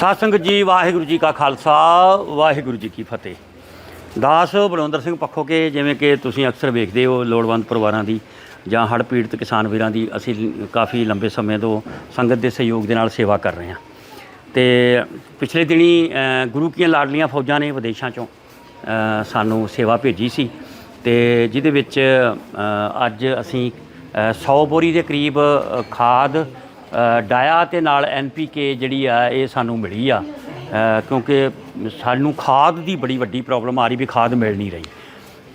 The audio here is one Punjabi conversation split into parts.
ਸਾਧ ਜੀ ਵਾਹਿਗੁਰੂ ਜੀ ਕਾ ਖਾਲਸਾ ਵਾਹਿਗੁਰੂ ਜੀ ਕੀ ਫਤਿਹ। ਦਾਸ ਬਲਵੰਦਰ ਸਿੰਘ ਪੱਖੋ ਕੇ ਜਿਵੇਂ ਕਿ ਤੁਸੀਂ ਅਕਸਰ ਵੇਖਦੇ ਹੋ ਲੋੜਵੰਦ ਪਰਿਵਾਰਾਂ ਦੀ ਜਾਂ ਹੜ੍ਹ ਪੀੜਤ ਕਿਸਾਨ ਵੀਰਾਂ ਦੀ ਅਸੀਂ ਕਾਫੀ ਲੰਬੇ ਸਮੇਂ ਤੋਂ ਸੰਗਤ ਦੇ ਸਹਿਯੋਗ ਦੇ ਨਾਲ ਸੇਵਾ ਕਰ ਰਹੇ ਹਾਂ। ਤੇ ਪਿਛਲੇ ਦਿਨੀ ਅ, ਗੁਰੂ ਕੀਆਂ ਲਾਡਲੀਆਂ ਫੌਜਾਂ ਨੇ ਵਿਦੇਸ਼ਾਂ ਚੋਂ ਸਾਨੂੰ ਸੇਵਾ ਭੇਜੀ ਸੀ। ਤੇ ਜਿਹਦੇ ਵਿੱਚ ਅੱਜ ਅਸੀਂ ਅ, 100 ਬੋਰੀ ਦੇ ਕਰੀਬ ਖਾਦ ਡਾਇਆ ਤੇ ਨਾਲ ਐਨਪੀਕੇ ਜਿਹੜੀ ਆ ਇਹ ਸਾਨੂੰ ਮਿਲੀ ਆ। ਕਿਉਂਕਿ ਸਾਨੂੰ ਖਾਦ ਦੀ ਬੜੀ ਵੱਡੀ ਪ੍ਰੋਬਲਮ ਆ ਰਹੀ ਵੀ ਖਾਦ ਮਿਲ ਨਹੀਂ ਰਹੀ।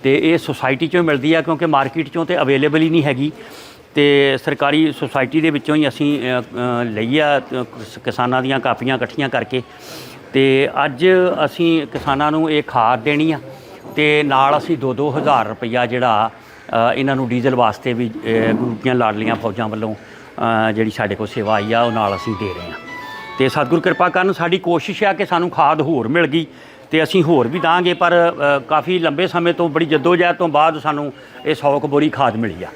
ਤੇ ਇਹ ਸੁਸਾਇਟੀ ਚੋਂ ਮਿਲਦੀ ਆ ਕਿਉਂਕਿ ਮਾਰਕੀਟ ਚੋਂ ਤੇ ਅਵੇਲੇਬਲ ਹੀ ਨਹੀਂ ਹੈਗੀ। ਤੇ ਸਰਕਾਰੀ ਸੁਸਾਇਟੀ ਦੇ ਵਿੱਚੋਂ ਹੀ ਅਸੀਂ ਲਈ ਆ ਕਿਸਾਨਾਂ ਦੀਆਂ ਕਾਪੀਆਂ ਇਕੱਠੀਆਂ ਕਰਕੇ। ਤੇ ਅੱਜ ਅਸੀਂ ਕਿਸਾਨਾਂ ਨੂੰ ਇਹ ਖਾਦ ਦੇਣੀ ਆ ਤੇ ਨਾਲ ਅਸੀਂ 2-2 ਹਜ਼ਾਰ ਰੁਪਈਆ ਜਿਹੜਾ ਇਹਨਾਂ ਨੂੰ ਡੀਜ਼ਲ ਵਾਸਤੇ ਵੀ ਅ, ਗੁਰੂ ਦੀਆਂ ਲਾਡਲੀਆਂ ਫੌਜਾਂ ਵੱਲੋਂ ਜਿਹੜੀ ਸਾਡੇ ਕੋਲ ਸੇਵਾ ਆਈ ਆ, ਉਹ ਨਾਲ ਅਸੀਂ ਦੇ ਰਹੇ ਹਾਂ। ਤੇ ਸਤਿਗੁਰੂ ਕਿਰਪਾ ਕਰਨ, ਸਾਡੀ ਕੋਸ਼ਿਸ਼ ਆ ਕਿ ਸਾਨੂੰ ਖਾਦ ਹੋਰ ਮਿਲ ਗਈ ਤੇ ਅਸੀਂ ਹੋਰ ਵੀ ਦਾਂਗੇ, ਪਰ ਕਾਫੀ ਲੰਬੇ ਸਮੇਂ ਤੋਂ, ਬੜੀ ਜਦੋਜਹਿਦ ਤੋਂ ਬਾਅਦ ਸਾਨੂੰ ਇਹ 100 ਕਬੋਰੀ ਖਾਦ ਮਿਲੀ ਆ।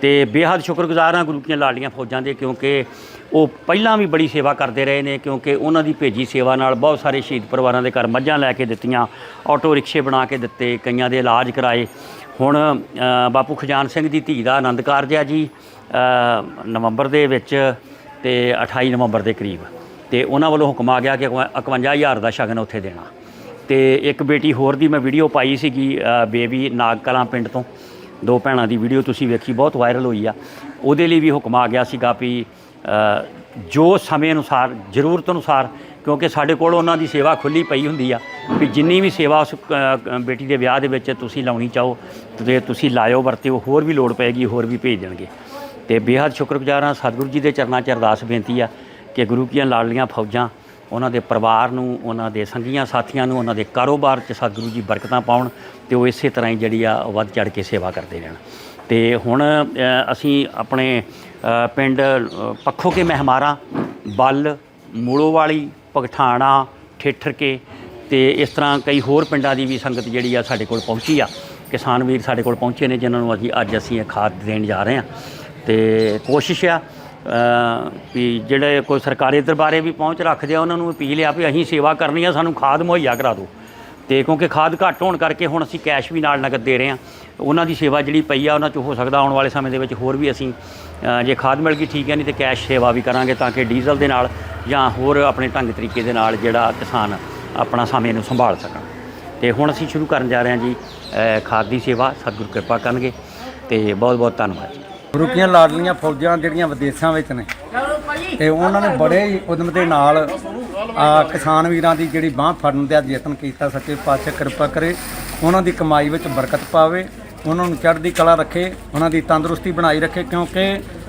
ਤੇ ਬੇਹੱਦ ਸ਼ੁਕਰਗੁਜ਼ਾਰ ਹਾਂ ਗੁਰੂ ਕੀਆਂ ਲਾਡੀਆਂ ਫੌਜਾਂ ਦੇ, ਕਿਉਂਕਿ ਉਹ ਪਹਿਲਾਂ ਵੀ ਬੜੀ ਸੇਵਾ ਕਰਦੇ ਰਹੇ ਨੇ, ਕਿਉਂਕਿ ਉਹਨਾਂ ਦੀ ਭੇਜੀ ਸੇਵਾ ਨਾਲ ਬਹੁਤ ਸਾਰੇ ਸ਼ਹੀਦ ਪਰਿਵਾਰਾਂ ਦੇ ਘਰ ਮੱਝਾਂ ਲੈ ਕੇ ਦਿੱਤੀਆਂ, ਆਟੋ ਰਿਕਸ਼ੇ ਬਣਾ ਕੇ ਦਿੱਤੇ, ਕਈਆਂ ਦੇ ਇਲਾਜ ਕਰਾਏ। ਹੁਣ ਬਾਪੂ ਖਜਾਨ ਸਿੰਘ ਦੀ ਧੀ ਦਾ ਆਨੰਦ ਕਾਰਜ ਆ ਜੀ। ਨਵੰਬਰ ਦੇ ਵਿੱਚ ਤੇ 28 ਨਵੰਬਰ ਦੇ ਕਰੀਬ। ਤੇ ਉਹਨਾਂ ਵੱਲੋਂ ਹੁਕਮ ਆ ਗਿਆ ਕਿ 51000 ਦਾ ਸ਼ਗਨ ਉੱਥੇ ਦੇਣਾ। ਤੇ ਇੱਕ ਬੇਟੀ ਹੋਰ ਦੀ ਮੈਂ ਵੀਡੀਓ ਪਾਈ ਸੀਗੀ ਬੇਬੀ ਨਾਗ ਕਲਾਂ ਪਿੰਡ ਤੋਂ। ਦੋ ਭੈਣਾਂ ਦੀ ਵੀਡੀਓ ਤੁਸੀਂ ਵੇਖੀ, ਬਹੁਤ ਵਾਇਰਲ ਹੋਈ ਆ। ਉਹਦੇ ਲਈ ਵੀ ਹੁਕਮ ਆ ਗਿਆ ਸੀਗਾ ਵੀ ਜੋ ਸਮੇਂ ਅਨੁਸਾਰ, ਜ਼ਰੂਰਤ ਅਨੁਸਾਰ, ਕਿਉਂਕਿ ਸਾਡੇ ਕੋਲ ਉਹਨਾਂ ਦੀ ਸੇਵਾ ਖੁੱਲੀ ਪਈ ਹੁੰਦੀ ਆ, ਵੀ ਜਿੰਨੀ ਵੀ ਸੇਵਾ ਉਸ ਬੇਟੀ ਦੇ ਵਿਆਹ ਦੇ ਵਿੱਚ ਤੁਸੀਂ ਲਾਉਣੀ ਚਾਹੋ, ਤੇ ਤੁਸੀਂ ਲਾਇਓ ਵਰਤਿਓ, ਹੋਰ ਵੀ ਲੋੜ ਪਏਗੀ, ਹੋਰ ਵੀ ਭੇਜ ਦੇਣਗੇ। ਤੇ ਬੇਹੱਦ ਸ਼ੁਕਰਗੁਜ਼ਾਰ ਹਾਂ ਸਤਿਗੁਰੂ ਜੀ ਦੇ ਚਰਨਾਂ 'ਚ ਅਰਦਾਸ ਬੇਨਤੀ ਆ ਕਿ ਗੁਰੂ ਕੀਆਂ ਲਾਡਲੀਆਂ ਫੌਜਾਂ ਉਹਨਾਂ ਦੇ ਪਰਿਵਾਰ ਨੂੰ ਉਹਨਾਂ ਦੇ ਸੰਗੀਆਂ ਸਾਥੀਆਂ ਨੂੰ ਉਹਨਾਂ ਦੇ ਕਾਰੋਬਾਰ 'ਚ ਸਤਿਗੁਰੂ ਜੀ ਬਰਕਤਾਂ ਪਾਉਣ ਤੇ ਉਹ ਇਸੇ ਤਰ੍ਹਾਂ ਹੀ ਜਿਹੜੀ ਆ ਵੱਧ ਚੜ ਕੇ ਸੇਵਾ ਕਰਦੇ ਰਹਿਣ। ਤੇ ਹੁਣ ਅਸੀਂ ਆਪਣੇ ਪਿੰਡ ਅ, ਪੱਖੋ ਕੇ ਮਹਿਮਾਰਾਂ ਬੱਲ ਮੂਲੋ ਵਾਲੀ ਪਗਠਾਣਾ ਠੇਠਰ ਕੇ ਤੇ ਇਸ ਤਰ੍ਹਾਂ ਕਈ ਹੋਰ ਪਿੰਡਾਂ ਦੀ ਵੀ ਸੰਗਤ ਜਿਹੜੀ ਆ ਸਾਡੇ ਕੋਲ ਪਹੁੰਚੀ ਆ। ਕਿਸਾਨ ਵੀਰ ਸਾਡੇ ਕੋਲ ਪਹੁੰਚੇ ਨੇ ਜਿਨ੍ਹਾਂ ਨੂੰ ਅਸੀਂ ਅੱਜ ਅਸੀਂ ਇਹ ਖਾਦ ਦੇਣ ਜਾ ਰਹੇ ਹਾਂ। ਤੇ ਕੋਸ਼ਿਸ਼ ਆ ਵੀ ਜਿਹੜੇ ਕੋਈ ਸਰਕਾਰੀ ਦਰਬਾਰੇ ਵੀ ਪਹੁੰਚ ਰੱਖਦੇ ਆ, ਉਹਨਾਂ ਨੂੰ ਅਪੀਲ ਆ ਵੀ ਅਸੀਂ ਸੇਵਾ ਕਰਨੀ ਆ, ਸਾਨੂੰ ਖਾਦ ਮੁਹੱਈਆ ਕਰਾ ਦਿਓ। ਤੇ ਕਿਉਂਕਿ ਖਾਦ ਘੱਟ ਹੋਣ ਕਰਕੇ ਹੁਣ ਅਸੀਂ ਕੈਸ਼ ਵੀ ਨਾਲ ਨਗਦ ਦੇ ਰਹੇ ਹਾਂ ਉਹਨਾਂ ਦੀ ਸੇਵਾ ਜਿਹੜੀ ਪਈ ਆ, ਉਹਨਾਂ 'ਚ ਹੋ ਸਕਦਾ ਆਉਣ ਵਾਲੇ ਸਮੇਂ ਦੇ ਵਿੱਚ ਹੋਰ ਵੀ ਅਸੀਂ ਜੇ ਖਾਦ ਮਿਲ ਗਈ ਠੀਕ ਹੈ ਨਹੀਂ ਤੇ ਕੈਸ਼ ਸੇਵਾ ਵੀ ਕਰਾਂਗੇ ਤਾਂ ਕਿ ਡੀਜ਼ਲ ਦੇ ਨਾਲ ਜਾਂ ਹੋਰ ਆਪਣੇ ਢੰਗ ਤਰੀਕੇ ਦੇ ਨਾਲ ਜਿਹੜਾ ਕਿਸਾਨ ਆਪਣਾ ਸਮੇਂ ਨੂੰ ਸੰਭਾਲ ਸਕਣ। ਤੇ ਹੁਣ ਅਸੀਂ ਸ਼ੁਰੂ ਕਰਨ ਜਾ ਰਹੇ ਹਾਂ ਜੀ ਖਾਦ ਦੀ ਸੇਵਾ। ਸਤਿਗੁਰ ਕਿਰਪਾ ਕਰਨਗੇ ਤੇ ਬਹੁਤ ਬਹੁਤ ਧੰਨਵਾਦ ਜੀ ਗੁਰੂ ਕੀਆਂ ਲਾਡਲੀਆਂ ਫੌਜਾਂ ਜਿਹੜੀਆਂ ਵਿਦੇਸ਼ਾਂ ਵਿੱਚ ਨੇ ਤੇ ਉਹਨਾਂ ਨੇ ਬੜੇ ਹੀ ਉਦਮ ਦੇ ਨਾਲ ਆ ਕਿਸਾਨ ਵੀਰਾਂ ਦੀ ਜਿਹੜੀ ਬਾਹ ਫੜਨ ਦਾ ਯਤਨ ਕੀਤਾ ਸੱਚੇ ਪਾਤਸ਼ਾਹ ਕਿਰਪਾ ਕਰੇ ਉਹਨਾਂ ਦੀ ਕਮਾਈ ਵਿੱਚ ਬਰਕਤ ਪਾਵੇ ਉਹਨਾਂ ਨੂੰ ਚੜ੍ਹਦੀ ਕਲਾ ਰੱਖੇ ਉਹਨਾਂ ਦੀ ਤੰਦਰੁਸਤੀ ਬਣਾਈ ਰੱਖੇ ਕਿਉਂਕਿ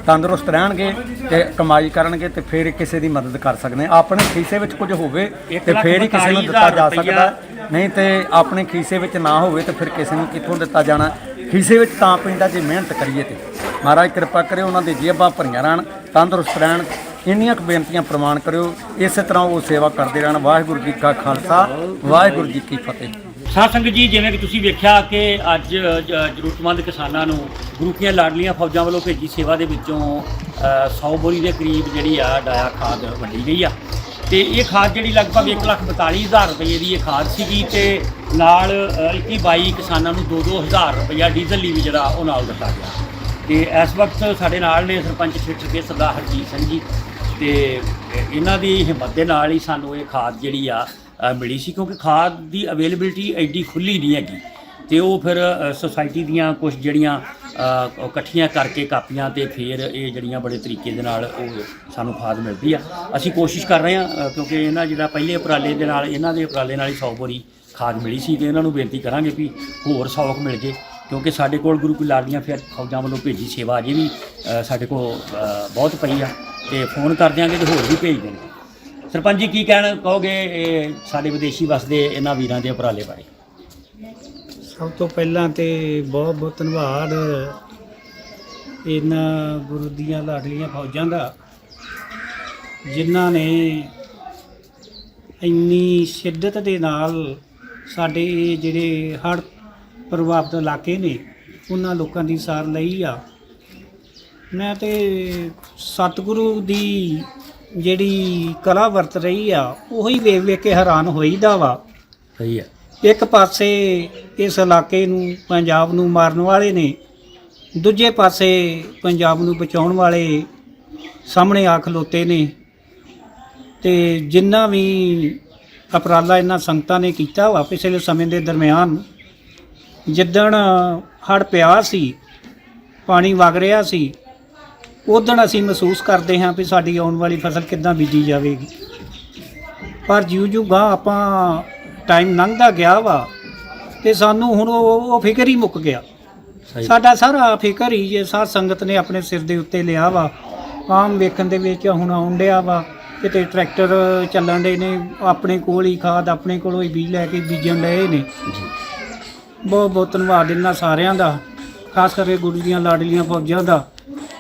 ਤੰਦਰੁਸਤ ਰਹਿਣਗੇ ਤੇ ਕਮਾਈ ਕਰਨਗੇ ਤੇ ਫਿਰ ਕਿਸੇ ਦੀ ਮਦਦ ਕਰ ਸਕਦੇ। ਆਪਣੇ ਖੀਸੇ ਵਿੱਚ ਕੁਝ ਹੋਵੇ ਤੇ ਫਿਰ ਹੀ ਕਿਸੇ ਨੂੰ ਦਿੱਤਾ ਜਾ ਸਕਦਾ। ਨਹੀਂ ਤੇ ਆਪਣੇ ਖੀਸੇ ਵਿੱਚ ਨਾ ਹੋਵੇ ਤੇ ਫਿਰ ਕਿਸੇ ਨੂੰ ਕਿੱਥੋਂ ਦਿੱਤਾ ਜਾਣਾ ਖੀਸੇ ਵਿੱਚ ਤਾਂ ਪੈਂਦਾ ਜੇ ਮਿਹਨਤ ਕਰੀਏ ਤੇ ਮਹਾਰਾਜ ਕਿਰਪਾ ਕਰੇ ਉਹਨਾਂ ਦੇ ਜੇਬਾਂ ਭਰੀਆਂ ਰਹਿਣ ਤੰਦਰੁਸਤ ਰਹਿਣ। ਇੰਨੀਆਂ ਕੁ ਬੇਨਤੀਆਂ ਪ੍ਰਮਾਣ ਕਰਿਓ ਇਸੇ ਤਰ੍ਹਾਂ ਉਹ ਸੇਵਾ ਕਰਦੇ ਰਹਿਣ। ਵਾਹਿਗੁਰੂ ਜੀ ਕਾ ਖਾਲਸਾ ਵਾਹਿਗੁਰੂ ਜੀ ਕੀ ਫਤਿਹ। ਸਾਧ ਜੀ ਜਿਵੇਂ ਕਿ ਤੁਸੀਂ ਵੇਖਿਆ ਕਿ ਅੱਜ ਜ਼ਰੂਰਤਮੰਦ ਕਿਸਾਨਾਂ ਨੂੰ ਗੁਰੂ ਕੀਆਂ ਲਾਡਲੀਆਂ ਫੌਜਾਂ ਵੱਲੋਂ ਭੇਜੀ ਸੇਵਾ ਦੇ ਵਿੱਚੋਂ ਅ, 100 ਬੋਰੀ ਦੇ ਕਰੀਬ ਜਿਹੜੀ ਆ ਡਾਇਆ ਖਾਦ ਵੰਡੀ ਗਈ ਆ। ਤੇ ਇਹ ਖਾਦ ਜਿਹੜੀ ਲਗਭਗ 142000 ਰੁਪਏ ਦੀ ਇਹ ਖਾਦ ਸੀਗੀ ਤੇ ਨਾਲ ਅ, 21 22 ਕਿਸਾਨਾਂ ਨੂੰ 2-2000 ਰੁਪਇਆ ਡੀਜ਼ਲ ਲਈ ਵੀ ਜਿਹੜਾ ਉਹ ਨਾਲ ਦਿੱਤਾ ਗਿਆ। ਤੇ ਇਸ ਵਕਤ ਸਾਡੇ ਨਾਲ ਨੇ ਸਰਪੰਚ ਛਿੱਟ ਕੇ ਸਰਦਾਰ ਹਰਜੀਤ ਸਿੰਘ ਜੀ ਤੇ ਇਹਨਾਂ ਦੀ ਹਿੰਮਤ ਦੇ ਨਾਲ ਹੀ ਸਾਨੂੰ ਇਹ ਖਾਦ ਜਿਹੜੀ ਆ ਮਿਲੀ ਸੀ ਕਿਉਂਕਿ ਖਾਦ ਦੀ ਅਵੇਲੇਬਿਲਟੀ ਐਡੀ ਖੁੱਲੀ ਨਹੀਂ ਹੈਗੀ। ਤੇ ਉਹ ਫਿਰ ਸੁਸਾਇਟੀ ਦੀਆਂ ਕੁਝ ਜਿਹੜੀਆਂ ਇਕੱਠੀਆਂ ਕਰਕੇ ਕਾਪੀਆਂ ਤੇ ਫਿਰ ਇਹ ਜਿਹੜੀਆਂ ਬੜੇ ਤਰੀਕੇ ਦੇ ਨਾਲ ਉਹ ਸਾਨੂੰ ਖਾਦ ਮਿਲਦੀ ਆ। ਅਸੀਂ ਕੋਸ਼ਿਸ਼ ਕਰ ਰਹੇ ਹਾਂ ਕਿਉਂਕਿ ਇਹਨਾਂ ਜਿਹੜਾ ਪਹਿਲੇ ਉਪਰਾਲੇ ਦੇ ਨਾਲ, ਇਹਨਾਂ ਦੇ ਉਪਰਾਲੇ ਨਾਲ ਹੀ 100 ਬੋਰੀ ਖਾਦ ਮਿਲੀ ਸੀ ਤੇ ਇਹਨਾਂ ਨੂੰ ਬੇਨਤੀ ਕਰਾਂਗੇ ਵੀ ਹੋਰ 100 ਮਿਲ ਜੇ। ਕਿਉਂਕਿ ਸਾਡੇ ਕੋਲ ਗੁਰੂ ਕੀ ਲਾਡੀਆਂ ਫਿਰ ਫੌਜਾਂ ਵੱਲੋਂ ਭੇਜੀ ਸੇਵਾ ਅਜੇ ਵੀ ਸਾਡੇ ਕੋਲ ਬਹੁਤ ਪਈ ਆ ਤੇ ਫੋਨ ਕਰ ਦਿਆਂਗੇ ਤੇ ਹੋਰ ਵੀ ਭੇਜ ਦੇਣਗੇ। ਸਰਪੰਚ ਜੀ, ਕੀ ਕਹਿਣ ਕਹੋਗੇ ਇਹ ਸਾਡੇ ਵਿਦੇਸ਼ੀ ਵਸਦੇ ਇਹਨਾਂ ਵੀਰਾਂ ਦੇ ਉਪਰਾਲੇ ਬਾਰੇ? ਸਭ ਤੋਂ ਪਹਿਲਾਂ ਤੇ ਬਹੁਤ ਬਹੁਤ ਧੰਨਵਾਦ ਇਹਨਾਂ ਗੁਰੂ ਦੀਆਂ ਲਾਡਲੀਆਂ ਫੌਜਾਂ ਦਾ, ਜਿਨ੍ਹਾਂ ਨੇ ਇੰਨੀ ਸ਼ਿੱਦਤ ਦੇ ਨਾਲ ਸਾਡੇ ਜਿਹੜੇ ਹੜ੍ਹ ਪ੍ਰਭਾਵਿਤ ਇਲਾਕੇ ਨੇ ਉਹਨਾਂ ਲੋਕਾਂ ਦੀ ਸਾਰ ਲਈ ਆ। ਮੈਂ ਤੇ ਸਤਿਗੁਰੂ ਦੀ ਜਿਹੜੀ ਕਲਾ ਵਰਤ ਰਹੀ ਆ ਉਹੀ ਵੇਖ ਵੇਖ ਕੇ ਹੈਰਾਨ ਹੋਈਦਾ ਵਾ। ਸਹੀ ਹੈ ਇੱਕ ਪਾਸੇ ਇਸ ਇਲਾਕੇ ਨੂੰ ਪੰਜਾਬ ਨੂੰ ਮਾਰਨ ਵਾਲੇ ਨੇ ਦੂਜੇ ਪਾਸੇ ਪੰਜਾਬ ਨੂੰ ਬਚਾਉਣ ਵਾਲੇ ਸਾਹਮਣੇ ਆ ਖਲੋਤੇ ਨੇ। ਤੇ ਜਿੰਨਾ ਵੀ ਅਪਰਾਲਾ ਇਹਨਾਂ ਸੰਗਤਾਂ ਨੇ ਕੀਤਾ ਵਾ ਪਿਛਲੇ ਸਮੇਂ ਦੇ ਦਰਮਿਆਨ ਜਿੱਦਣ ਹੜ ਪਿਆ ਸੀ ਪਾਣੀ ਵਗ ਰਿਹਾ ਸੀ ਉਦੋਂ ਅਸੀਂ ਮਹਿਸੂਸ ਕਰਦੇ ਹਾਂ ਵੀ ਸਾਡੀ ਆਉਣ ਵਾਲੀ ਫਸਲ ਕਿੱਦਾਂ ਬੀਜੀ ਜਾਵੇਗੀ। ਪਰ ਜਿਉਂ ਜਿਉਂ ਗਾਂ ਆਪਾਂ ਟਾਈਮ ਲੰਘਦਾ ਗਿਆ ਵਾ ਤੇ ਸਾਨੂੰ ਹੁਣ ਉਹ ਫਿਕਰ ਹੀ ਮੁੱਕ ਗਿਆ। ਸਾਡਾ ਸਾਰਾ ਫਿਕਰ ਹੀ ਜੇ ਸਾਧ ਸੰਗਤ ਨੇ ਆਪਣੇ ਸਿਰ ਦੇ ਉੱਤੇ ਲਿਆ ਵਾ ਆਮ ਵੇਖਣ ਦੇ ਵਿੱਚ ਹੁਣ ਆਉਣ ਡਿਆ ਵਾ ਕਿਤੇ ਟਰੈਕਟਰ ਚੱਲਣ ਦੇ ਨੇ ਆਪਣੇ ਕੋਲ ਹੀ ਖਾਦ ਆਪਣੇ ਕੋਲੋਂ ਹੀ ਬੀਜ ਲੈ ਕੇ ਬੀਜਣ ਡਏ ਨੇ। ਬਹੁਤ ਬਹੁਤ ਧੰਨਵਾਦ ਇਹਨਾਂ ਸਾਰਿਆਂ ਦਾ ਖਾਸ ਕਰਕੇ ਗੁਰੂ ਦੀਆਂ ਲਾਡਲੀਆਂ ਫੌਜਾਂ ਦਾ।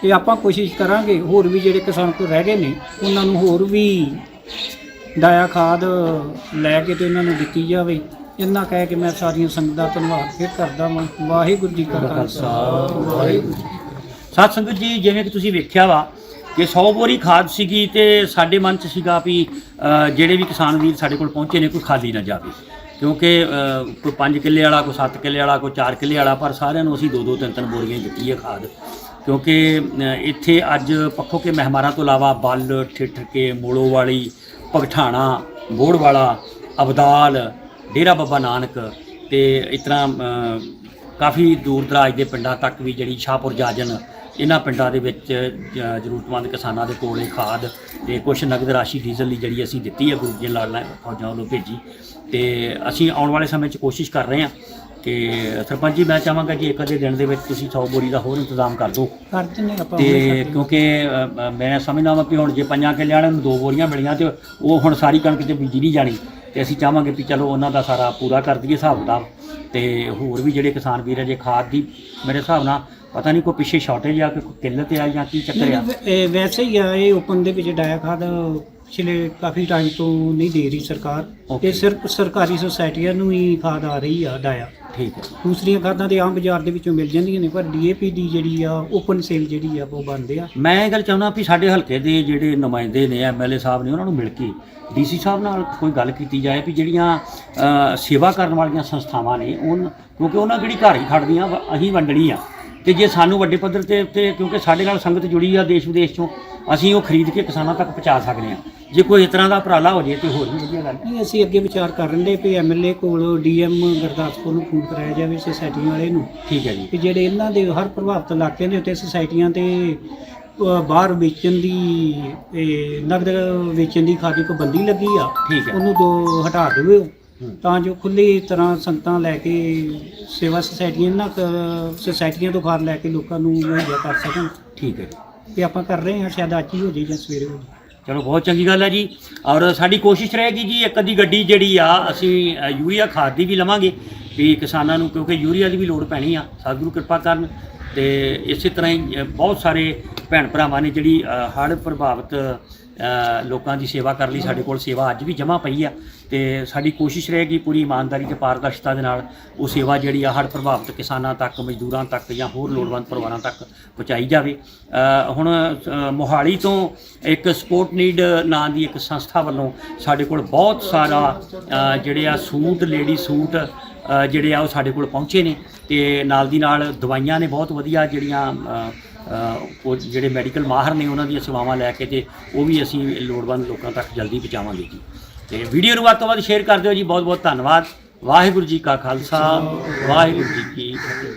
ਤੇ ਆਪਾਂ ਕੋਸ਼ਿਸ਼ ਕਰਾਂਗੇ ਹੋਰ ਵੀ ਜਿਹੜੇ ਕਿਸਾਨ ਕੋਲ ਰਹਿ ਗਏ ਨੇ ਉਹਨਾਂ ਨੂੰ ਹੋਰ ਵੀ ਡਾਇਆ ਖਾਦ ਲੈ ਕੇ ਤੇ ਉਹਨਾਂ ਨੂੰ ਦਿੱਤੀ ਜਾਵੇ। ਇੰਨਾ ਕਹਿ ਕੇ ਮੈਂ ਸਾਰੀਆਂ ਸੰਗਤਾਂ ਦਾ ਧੰਨਵਾਦ ਫਿਰ ਕਰਦਾ ਹਾਂ ਵਾਹਿਗੁਰੂ ਜੀ ਕਾ ਖਾਲਸਾ। ਵਾਹਿਗੁਰੂ। ਸਾਧ ਸੰਗਤ ਜੀ ਜਿਵੇਂ ਕਿ ਤੁਸੀਂ ਵੇਖਿਆ ਵਾ ਕਿ 100 ਬੋਰੀ ਖਾਦ ਸੀਗੀ ਤੇ ਸਾਡੇ ਮਨ 'ਚ ਸੀਗਾ ਵੀ ਜਿਹੜੇ ਵੀ ਕਿਸਾਨ ਵੀਰ ਸਾਡੇ ਕੋਲ ਪਹੁੰਚੇ ਨੇ ਕੋਈ ਖਾਲੀ ਨਾ ਜਾਵੇ। ਕਿਉਂਕਿ ਕੋਈ 5 ਕਿੱਲੇ ਵਾਲਾ, ਕੋਈ 7 ਕਿੱਲੇ ਵਾਲਾ, ਕੋਈ 4 ਕਿੱਲੇ ਵਾਲਾ, ਪਰ ਸਾਰਿਆਂ ਨੂੰ ਅਸੀਂ ਦੋ ਦੋ ਤਿੰਨ ਤਿੰਨ ਬੋਰੀਆਂ ਦਿੱਤੀ ਹੈ ਖਾਦ। ਕਿਉਂਕਿ ਇੱਥੇ ਅੱਜ ਪੱਖੋ ਕੇ ਮਹਿਮਾਰਾਂ ਤੋਂ ਇਲਾਵਾ ਬੱਲ ਠਿੱਠ ਕੇ ਮੋਲੋ ਵਾਲੀ ਭਗਠਾਣਾ ਬੋੜ ਵਾਲਾ ਅਬਦਾਲ, ਡੇਰਾ ਬਾਬਾ ਨਾਨਕ ਤੇ ਇਸ ਤਰ੍ਹਾਂ ਕਾਫੀ ਦੂਰ ਦਰਾਜ ਦੇ ਪਿੰਡਾਂ ਤੱਕ ਵੀ ਜਿਹੜੀ ਸ਼ਾਹਪੁਰ ਜਾਜਨ ਇਹਨਾਂ ਪਿੰਡਾਂ ਦੇ ਵਿੱਚ ਜ਼ਰੂਰਤਮੰਦ ਕਿਸਾਨਾਂ ਦੇ ਕੋਲੇ ਖਾਦ ਤੇ ਕੁਝ ਨਗਦ ਰਾਸ਼ੀ ਡੀਜ਼ਲ ਲਈ ਜਿਹੜੀ ਅਸੀਂ ਦਿੱਤੀ ਹੈ ਗੁਰੂ ਜੀ ਲਾਲ ਫੌਜਾਂ ਵੱਲੋਂ ਭੇਜੀ। ਤੇ ਅਸੀਂ ਆਉਣ ਵਾਲੇ ਸਮੇਂ 'ਚ ਕੋਸ਼ਿਸ਼ ਕਰ ਰਹੇ ਹਾਂ ਕਿ ਸਰਪੰਚ ਜੀ ਮੈਂ ਚਾਹਾਂਗਾ ਕਿ ਇੱਕ ਅੱਧੇ ਦਿਨ ਦੇ ਵਿੱਚ ਤੁਸੀਂ 100 ਬੋਰੀ ਦਾ ਹੋਰ ਇੰਤਜ਼ਾਮ ਕਰ ਦਿਓ। ਕਰ ਆਪਾਂ ਤੇ ਕਿਉਂਕਿ ਮੈਂ ਸਮਝਦਾ ਵਾਂ ਵੀ ਹੁਣ ਜੇ ਪੰਜਾਂ ਕਿੱਲੇ ਵਾਲਿਆਂ ਨੂੰ ਦੋ ਬੋਰੀਆਂ ਮਿਲੀਆਂ ਤੇ ਉਹ ਹੁਣ ਸਾਰੀ ਕਣਕ ਤੇ ਬੀਜੀ ਨਹੀਂ ਜਾਣੀ। ਤੇ ਅਸੀਂ ਚਾਹਾਂਗੇ ਵੀ ਚਲੋ ਉਹਨਾਂ ਦਾ ਸਾਰਾ ਪੂਰਾ ਕਰ ਦਈਏ ਹਿਸਾਬ ਕਿਤਾਬ ਤੇ ਹੋਰ ਵੀ ਜਿਹੜੇ ਕਿਸਾਨ ਵੀਰ ਆ ਜੇ ਖਾਦ ਦੀ ਮੇਰੇ ਹਿਸਾਬ ਨਾਲ ਪਤਾ ਨਹੀਂ ਕੋਈ ਪਿੱਛੇ ਸ਼ਾਰਟੇਜ ਆ ਕਿ ਕੋਈ ਕਿੱਲਤ ਆ ਜਾਂ ਕੀ ਚੱਕਰ ਆ? ਇਹ ਵੈਸੇ ਹੀ ਆ ਇਹ ਓਪਨ ਦੇ ਵਿੱਚ ਡਾਇਆ ਖਾਦ ਪਿਛਲੇ ਕਾਫੀ ਟਾਈਮ ਤੋਂ ਨਹੀਂ ਦੇ ਰਹੀ ਸਰਕਾਰ। Okay. ਸਿਰਫ ਸਰਕਾਰੀ ਸੁਸਾਇਟੀਆਂ ਨੂੰ ਹੀ ਖਾਦ ਆ ਰਹੀ ਆ ਡਾਇਆ। ਠੀਕ ਹੈ। ਦੂਸਰੀਆਂ ਖਾਦਾਂ ਤੇ ਆਮ ਬਾਜ਼ਾਰ ਦੇ ਵਿੱਚੋਂ ਮਿਲ ਜਾਂਦੀਆਂ ਨੇ ਪਰ ਡੀਏਪੀ ਦੀ ਜਿਹੜੀ ਆ ਓਪਨ ਸੇਲ ਜਿਹੜੀ ਆ ਉਹ ਬੰਦ ਆ। ਮੈਂ ਇਹ ਗੱਲ ਚਾਹੁੰਦਾ ਵੀ ਸਾਡੇ ਹਲਕੇ ਦੇ ਜਿਹੜੇ ਨੁਮਾਇੰਦੇ ਨੇ ਐਮਐਲਏ ਸਾਹਿਬ ਨੇ ਉਹਨਾਂ ਨੂੰ ਮਿਲ ਕੇ ਡੀਸੀ ਸਾਹਿਬ ਨਾਲ ਕੋਈ ਗੱਲ ਕੀਤੀ ਜਾਏ ਵੀ ਜਿਹੜੀਆਂ ਅ, ਸੇਵਾ ਕਰਨ ਵਾਲੀਆਂ ਸੰਸਥਾਵਾਂ ਨੇ ਉਹ ਕਿਉਂਕਿ ਉਹਨਾਂ ਜਿਹੜੀ ਘਰ ਹੀ ਖੜਦੀਆਂ ਵਾ- ਅਸੀਂ ਵੰਡਣੀ ਆ। ਤੇ ਜੇ ਸਾਨੂੰ ਵੱਡੇ ਪੱਧਰ ਤੇ ਉੱਤੇ ਕਿਉਂਕਿ ਸਾਡੇ ਨਾਲ ਸੰਗਤ ਜੁੜੀ ਆ ਦੇਸ਼ ਵਿਦੇਸ਼ ਚੋਂ ਅਸੀਂ ਉਹ ਖਰੀਦ ਕੇ ਕਿਸਾਨਾਂ ਤੱਕ ਪਹੁੰਚਾ ਸਕਦੇ ਆ ਜੇ ਕੋਈ ਇਸ ਤਰ੍ਹਾਂ ਦਾ ਉਪਰਾਲਾ ਹੋ ਜੇ ਤੇ ਹੋਰ ਵੀ ਵਧੀਆ ਗੱਲ ਨਹੀਂ ਅਸੀਂ ਅੱਗੇ ਵਿਚਾਰ ਕਰ ਰਹੇ ਨੇ ਵੀ ਐਮਐਲਏ ਕੋਲ ਡੀਐਮ ਗੁਰਦਾਸਪੁਰ ਨੂੰ ਫੋਨ ਕਰਾਇਆ ਜਾਵੇ ਸੁਸਾਇਟੀਆਂ ਵਾਲੇ ਨੂੰ। ਠੀਕ ਹੈ ਜੀ। ਕਿ ਜਿਹੜੇ ਇਹਨਾਂ ਦੇ ਹਰ ਪ੍ਰਭਾਵਿਤ ਇਲਾਕਿਆਂ ਦੇ ਉੱਤੇ ਸੁਸਾਇਟੀਆਂ ਤੇ ਬਾਹਰ ਵੇਚਣ ਦੀ ਇਹ ਨਗਦ ਵੇਚਣ ਦੀ ਖਾਦੀ ਪਾਬੰਦੀ ਲੱਗੀ ਆ। ਠੀਕ ਹੈ। ਉਹਨੂੰ ਦੋ ਹਟਾ ਦਿਓ ਹੂੰ। ਤਾਂ ਜੋ ਖੁੱਲੀ ਤਰ੍ਹਾਂ ਸੰਗਤਾਂ ਲੈ ਕੇ ਸੇਵਾ ਸੁਸਾਇਟੀਆਂ ਕੁ ਸੁਸਾਇਟੀਆਂ ਤੋਂ ਖਾਦ ਲੈ ਕੇ ਲੋਕਾਂ ਨੂੰ ਮੁਹੱਈਆ ਕਰ ਸਕਣ। ਠੀਕ ਹੈ ਤੇ ਆਪਾਂ ਕਰ ਰਹੇ ਹਾਂ ਸ਼ਾਇਦ ਅੱਜ ਹੀ ਹੋ ਜਾਏ ਜਾਂ ਸਵੇਰੇ ਹੋ ਜਾਏ। ਚਲੋ ਬਹੁਤ ਚੰਗੀ ਗੱਲ ਹੈ ਜੀ। ਔਰ ਸਾਡੀ ਕੋਸ਼ਿਸ਼ ਰਹੇਗੀ ਜੀ ਇੱਕ ਅੱਧੀ ਗੱਡੀ ਜਿਹੜੀ ਆ ਅਸੀਂ ਅ, ਯੂਰੀਆ ਖਾਦ ਦੀ ਵੀ ਲਵਾਂਗੇ। ਵੀ ਕਿਸਾਨਾਂ ਨੂੰ ਕਿਉਂਕਿ ਯੂਰੀਆ ਦੀ ਵੀ ਲੋੜ ਪੈਣੀ ਆ ਸਤਿਗੁਰੂ ਕਿਰਪਾ ਕਰਨ। ਤੇ ਇਸੇ ਤਰ੍ਹਾਂ ਹੀ ਅ, ਬਹੁਤ ਸਾਰੇ ਭੈਣ ਭਰਾਵਾਂ ਨੇ ਜਿਹੜੀ ਹੜ੍ਹ ਪ੍ਰਭਾਵਿਤ ਅ, ਲੋਕਾਂ ਦੀ ਸੇਵਾ ਕਰਨ ਲਈ। ਸਾਡੇ ਕੋਲ ਸੇਵਾ ਅੱਜ ਵੀ ਜਮ੍ਹਾਂ ਪਈ ਆ। ਤੇ ਸਾਡੀ ਕੋਸ਼ਿਸ਼ ਰਹੇਗੀ ਪੂਰੀ ਇਮਾਨਦਾਰੀ ਤੇ ਪਾਰਦਰਸ਼ਤਾ ਦੇ ਨਾਲ ਉਹ ਸੇਵਾ ਜਿਹੜੀ ਆ ਹੜ੍ਹ ਪ੍ਰਭਾਵਿਤ ਕਿਸਾਨਾਂ ਤੱਕ, ਮਜ਼ਦੂਰਾਂ ਤੱਕ ਜਾਂ ਹੋਰ ਲੋੜਵੰਦ ਪਰਿਵਾਰਾਂ ਤੱਕ ਪਹੁੰਚਾਈ ਜਾਵੇ। ਹੁਣ ਮੋਹਾਲੀ ਤੋਂ ਇੱਕ ਸਪੋਰਟ ਨੀਡ ਨਾਂ ਦੀ ਇੱਕ ਸੰਸਥਾ ਵੱਲੋਂ ਸਾਡੇ ਕੋਲ ਬਹੁਤ ਸਾਰਾ ਜਿਹੜੇ ਆ ਸੂਟ, ਲੇਡੀ ਸੂਟ ਜਿਹੜੇ ਆ ਉਹ ਸਾਡੇ ਕੋਲ ਪਹੁੰਚੇ ਨੇ ਤੇ ਨਾਲ ਦੀ ਨਾਲ ਦਵਾਈਆਂ ਨੇ ਬਹੁਤ ਵਧੀਆ ਜਿਹੜੀਆਂ ਉਹ ਜਿਹੜੇ ਮੈਡੀਕਲ ਮਾਹਰ ਨੇ ਉਹਨਾਂ ਦੀਆਂ ਸੇਵਾਵਾਂ ਲੈ ਕੇ ਤੇ ਉਹ ਵੀ ਅਸੀਂ ਲੋੜਵੰਦ ਲੋਕਾਂ ਤੱਕ ਜਲਦੀ ਪਹੁੰਚਾਵਾਂਗੇ ਜੀ। ਤੇ ਵੀਡੀਓ ਨੂੰ ਵੱਧ ਤੋਂ ਵੱਧ ਸ਼ੇਅਰ ਕਰ ਦਿਓ ਜੀ। ਬਹੁਤ ਬਹੁਤ ਧੰਨਵਾਦ। ਵਾਹਿਗੁਰੂ ਜੀ ਕਾ ਖਾਲਸਾ। ਵਾਹਿਗੁਰੂ ਜੀ ਕੀ ਫਤਿਹ।